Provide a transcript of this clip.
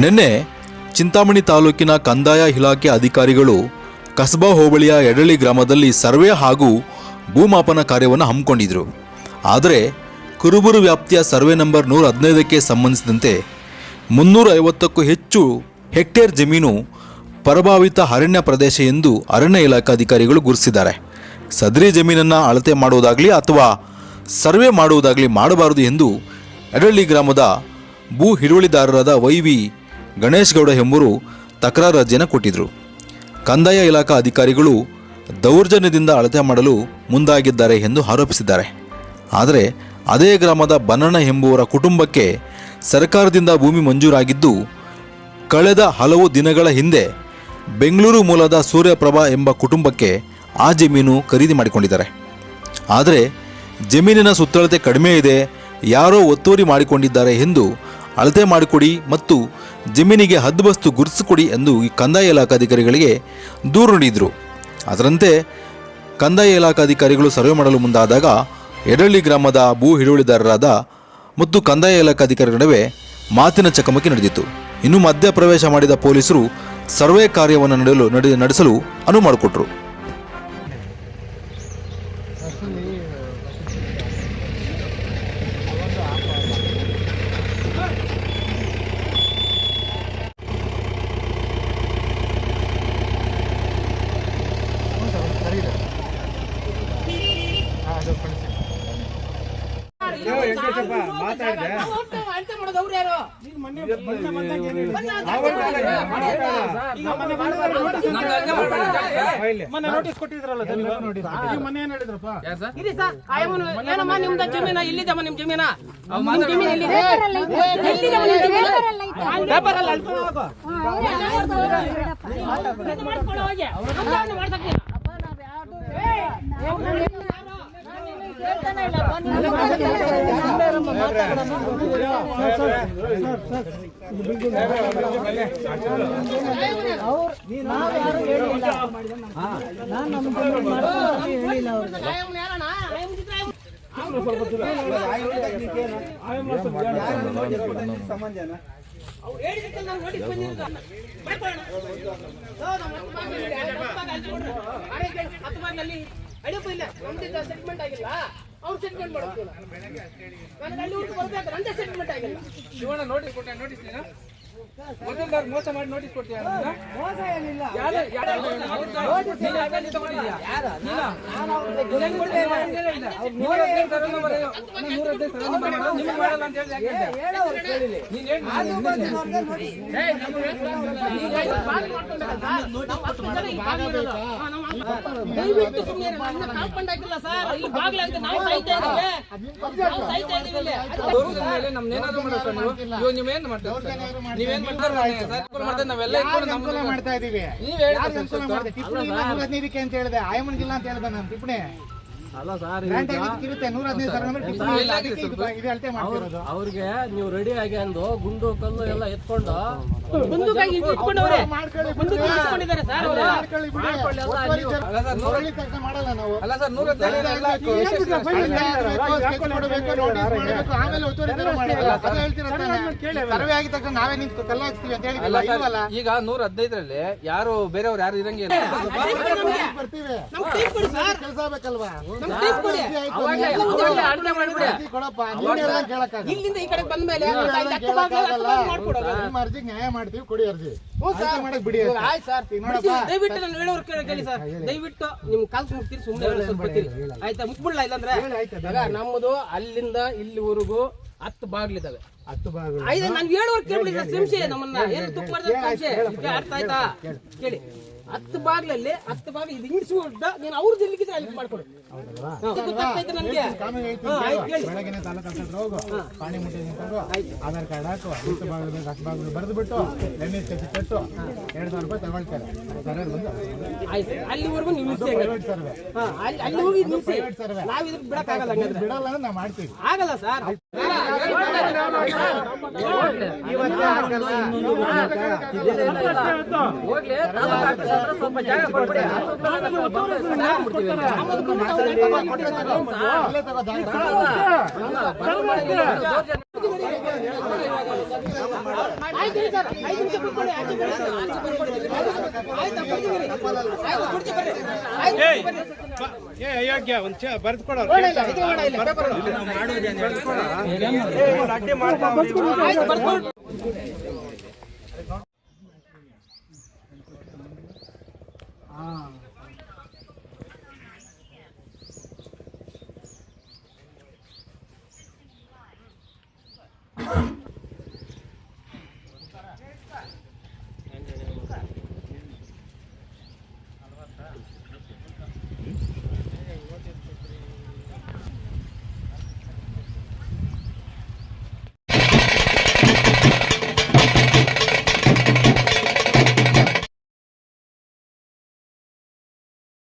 ನಿನ್ನೆ ಚಿಂತಾಮಣಿ ತಾಲೂಕಿನ ಕಂದಾಯ ಇಲಾಖೆ ಅಧಿಕಾರಿಗಳು ಕಸಬಾ ಹೋಬಳಿಯ ಎಡಳಿ ಗ್ರಾಮದಲ್ಲಿ ಸರ್ವೆ ಹಾಗೂ ಭೂಮಾಪನ ಕಾರ್ಯವನ್ನು ಹಮ್ಮಿಕೊಂಡಿದ್ದರು ಆದರೆ ಕುರುಬುರು ವ್ಯಾಪ್ತಿಯ ಸರ್ವೆ ನಂಬರ್ ನೂರ ಹದಿನೈದಕ್ಕೆ ಸಂಬಂಧಿಸಿದಂತೆ ಮುನ್ನೂರ ಐವತ್ತಕ್ಕೂ ಹೆಚ್ಚು ಹೆಕ್ಟೇರ್ ಜಮೀನು ಪ್ರಭಾವಿತ ಅರಣ್ಯ ಪ್ರದೇಶ ಎಂದು ಅರಣ್ಯ ಇಲಾಖೆ ಅಧಿಕಾರಿಗಳು ಗುರುತಿಸಿದ್ದಾರೆ. ಸದರಿ ಜಮೀನನ್ನು ಅಳತೆ ಮಾಡುವುದಾಗಲಿ ಅಥವಾ ಸರ್ವೆ ಮಾಡುವುದಾಗಲಿ ಮಾಡಬಾರದು ಎಂದು ಎಡಳ್ಳಿ ಗ್ರಾಮದ ಭೂ ಹಿಡುವಳಿದಾರರಾದ ವೈ ವಿ ಗಣೇಶ್ ಗೌಡ ಎಂಬುವರು ತಕರಾರು ಅರ್ಜಿಯನ್ನು ಕೊಟ್ಟಿದ್ದರು ಕಂದಾಯ ಇಲಾಖಾ ಅಧಿಕಾರಿಗಳು ದೌರ್ಜನ್ಯದಿಂದ ಅಳತೆ ಮಾಡಲು ಮುಂದಾಗಿದ್ದಾರೆ ಎಂದು ಆರೋಪಿಸಿದ್ದಾರೆ. ಆದರೆ ಅದೇ ಗ್ರಾಮದ ಬನ್ನಣ್ಣ ಎಂಬುವರ ಕುಟುಂಬಕ್ಕೆ ಸರ್ಕಾರದಿಂದ ಭೂಮಿ ಮಂಜೂರಾಗಿದ್ದು, ಕಳೆದ ಹಲವು ದಿನಗಳ ಹಿಂದೆ ಬೆಂಗಳೂರು ಮೂಲದ ಸೂರ್ಯಪ್ರಭಾ ಎಂಬ ಕುಟುಂಬಕ್ಕೆ ಆ ಜಮೀನು ಖರೀದಿ ಮಾಡಿಕೊಂಡಿದ್ದಾರೆ. ಆದರೆ ಜಮೀನಿನ ಸುತ್ತಳತೆ ಕಡಿಮೆ ಇದೆ, ಯಾರೋ ಒತ್ತುವರಿ ಮಾಡಿಕೊಂಡಿದ್ದಾರೆ ಎಂದು ಅಳತೆ ಮಾಡಿಕೊಡಿ ಮತ್ತು ಜಮೀನಿಗೆ ಹದ್ದುಬಸ್ತು ಗುರುತಿಸಿಕೊಡಿ ಎಂದು ಈ ಕಂದಾಯ ಇಲಾಖಾಧಿಕಾರಿಗಳಿಗೆ ದೂರು ನೀಡಿದರು. ಅದರಂತೆ ಕಂದಾಯ ಇಲಾಖಾಧಿಕಾರಿಗಳು ಸರ್ವೆ ಮಾಡಲು ಮುಂದಾದಾಗ ಎಡಳ್ಳಿ ಗ್ರಾಮದ ಭೂ ಹಿಡುವಳಿದಾರರಾದ ಮತ್ತು ಕಂದಾಯ ಇಲಾಖಾಧಿಕಾರಿಗಳ ನಡುವೆ ಮಾತಿನ ಚಕಮಕಿ ನಡೆದಿತ್ತು. ಇನ್ನು ಮಧ್ಯ ಪ್ರವೇಶ ಮಾಡಿದ ಪೊಲೀಸರು ಸರ್ವೆ ಕಾರ್ಯವನ್ನು ನಡೆಯಲು ನಡೆ ನಡೆಸಲು ಅನುವು ಮಾಡಿಕೊಟ್ರು ಅಳತೆ ಮಾಡೋದು ಅವ್ರು ಯಾರು ಮೊನ್ನೆ ನೋಟಿಸ್ ಕೊಟ್ಟಿದ್ರಲ್ಲ ಮೊನ್ನೆ ಏನ್ ಹೇಳಿದ್ರಪ್ಪ ಇರಿ ಸರ್ ಆಯಮ್ಮನು ಏನಮ್ಮ ನಿಮ್ದ ಜಮೀನ ಎಲ್ಲಿದಮ್ಮ ನಿಮ್ ಜಮೀನ ಜಮೀನ್ ಎಲ್ಲಿದೆ ಪೇಪರ್ ಅಲ್ಲಿ. ಇದು ಮಾಡ್ಕೊಳ್ಳೋ ಹೋಗಿ. ಅವ್ರನ್ನ ಮಾಡ್ಸಕ್ಕೆ. ಆಯಮ್ಮನ ಆಯಮ್ಮನ- ಅವ್ರು ನಾನು ಅಡಿಯಪ್ಪ ಇಲ್ಲ ನಮ್ದು ಸೆಟ್ಮೆಂಟ್ ಆಗಿಲ್ಲ ಅವ್ರು ಸೆಟ್ಲ್ಮೆಂಟ್ ಮಾಡ್ತೀವಿ ನನಗೆ ಅಲ್ಲಿ ಊರಿಗೆ ಬರ್ಬೇಕು ನಂದೇ ಸೆಟ್ಲ್ಮೆಂಟ್ ಆಗಿಲ್ಲ. ಶಿವಣ್ಣ ನೋಟಿಸ್ ಕೊಟ್ಟ ನೋಟಿಸ್ ನೀನು ಮೊದಲ್ದಾರ್ ಮೋಸ ಮಾಡಿ ನೋಟಿಸ್ ಕೊಟ್ಟಿಯ ಮೋಸ ಏನಿಲ್ಲ ಯಾರು ಯಾರು ನೋಟಿಸ್ ಸರ್ ಇಲ್ಲಿ ಸರ್ ಮಾಡ್ತಾರೆ ಸರ್? ಮಾಡಲ್ಲ ಅಂತ ಮಾಡ್ತಾರೆ ಹೇಳಿ ಯಾರು ಅಂತ ನಾನು ಟಿಪ್ಪಣಿ ಸರ್ ಇಲ್ಲ ಮಾಡ್ತಿರೋದು ನೀವು ನೀವು ಏನು ಆಗಿ ಅಂದು ಮಾಡ್ತಾ ಇದೀವಿ? ಇಲ್ಲಿ ಅಂತ ಅಂತ ಇಟ್ಕೊಂಡಿದ್ದಾರೆ ಸರ್ ಅವರು ಮಾಡ್ಕೊಳ್ಳಿ ಬಿಡಿ ಒತ್ತುವರಿ ತರ- ಅಲ್ಲ ಸರ್ ಅವ್ರಿಗೆ ನೀವು ರೆಡಿ ಎಲ್ಲ ಎತ್ಕೊಂಡು ಮಾಡಲ್ಲ ಅದು ನಿಂತು ಕಲ್ಲು ಹೇಳಿದ್ವಿ ಸರ್ ಈಗ ನೂರ ಹದಿನೈದರಲ್ಲಿ ಯಾರು ಬೇರೆಯವ್ರು ಯಾರು ಇರಂಗಿಲ್ಲ. ಕೆಲಸ ಆಗ್ಬೇಕಲ್ವಾ? ಇಲ್ಲಿಂದ ಈ ಕಡೆ ಬಂದ ಮೇಲೆ. ನಿಮ್ಮ ಅರ್ಜಿಗೆ ನ್ಯಾಯ ಮಾಡ್ತೀವಿ ಕೊಡಿ ಅರ್ಜಿ. ಮಾಡಕ್ ಬಿಡಿ. ಆಯ್ತು ಸರ್. ದಯವಿಟ್ಟು ನಾನು ಹೇಳೋರು ಕೇಳಿ ಕೇಳಿ ಸರ್. ದಯವಿಟ್ಟು ನಿಮ್ ಕಾಲ್ ಮುಗ್ತೀರಿ ಸುಮ್ಮನೆ ಸ್ವಲ್ಪ ಆಯ್ತಾ? ಮುಗ್ಬಿಡ್ಲಾ ಇಲ್ಲಂದ್ರೆ? ನಮ್ಮದು ಅಲ್ಲಿಂದ ಇಲ್ಲಿವರೆಗೂ ಹತ್ತು ಬಾಗ್ಲಿದ್ದಾವೆ ಹತ್ತು ಬಾಗ್ಲು. ನಾನು ಹೇಳುವರ್ ಕೇಳಿ ಸರ್ ಸಂಶಯ ನಮ್ಮನ್ನ. ಏನು ತುಪ್ಪ ಅರ್ಥ ಆಯ್ತಾ? ಕೇಳಿ. ಹತ್ತು ಬಾಗ್ಲಲ್ಲಿ ಹತ್ತು ಬಾಗ್ಲು ಇದು ಹಿಂಗಿಸಿ ಹೊಡ್ದ ನೀನು ಅವ್ರ ಎಲ್ಲಿಗಿದ್ರೆ ಅಲ್ಲಿ ಮಾಡ್ಕೊಡು. ಗೊತ್ತಾಗ್ತೈತೆ ನನಗೆ. ಬೆಳಗ್ಗೆ ತಾಲೂಕು ಆಸ್ಪತ್ರೆ ಹೋಗು. ಪಾಣಿ ಮುಟ್ಟಿ ನಿಂತ್ಕೊಂಡು ಆಧಾರ್ ಕಾರ್ಡ್ ಹಾಕು ಹತ್ತು ಭಾಗದ ಹತ್ತು ಭಾಗದ ಬರೆದು ಬಿಟ್ಟು ಎಣ್ಣೆ ಚಟ್ಟಿ ಕಟ್ಟು ಎರಡು ಸಾವಿರ ರೂಪಾಯಿ ತಗೊಳ್ತಾರೆ. ಸರ್ವೆ ಬಂದು. ಆಯ್ತು. ಅಲ್ಲಿವರೆಗೂ ನೀವು ನಿಲ್ಸಿ ಪ್ರೈವೇಟ್ ಸರ್ವೆ. ಅಲ್ಲಿ ಹೋಗಿ ನಿಲ್ಸಿ ನಾವ್ ಇದಕ್ಕೆ ಬಿಡಕ್ಕಾಗಲ್ಲ ಹಂಗಂದ್ರೆ. ಬಿಡಲ್ಲ ಅಂದ್ರೆ ನಾವು ಮಾಡ್ತೀವಿ. ಆಗಲ್ಲ ಸರ್. ಇವತ್ತೇ ಹಾಕಲ್ಲ ಹೋಗ್ಲಿ ಏ ಅಯೋಗ್ಯ ಒಂದ್ ಬರ್ದು ಕೊಡೋ ನೋಡ 啊。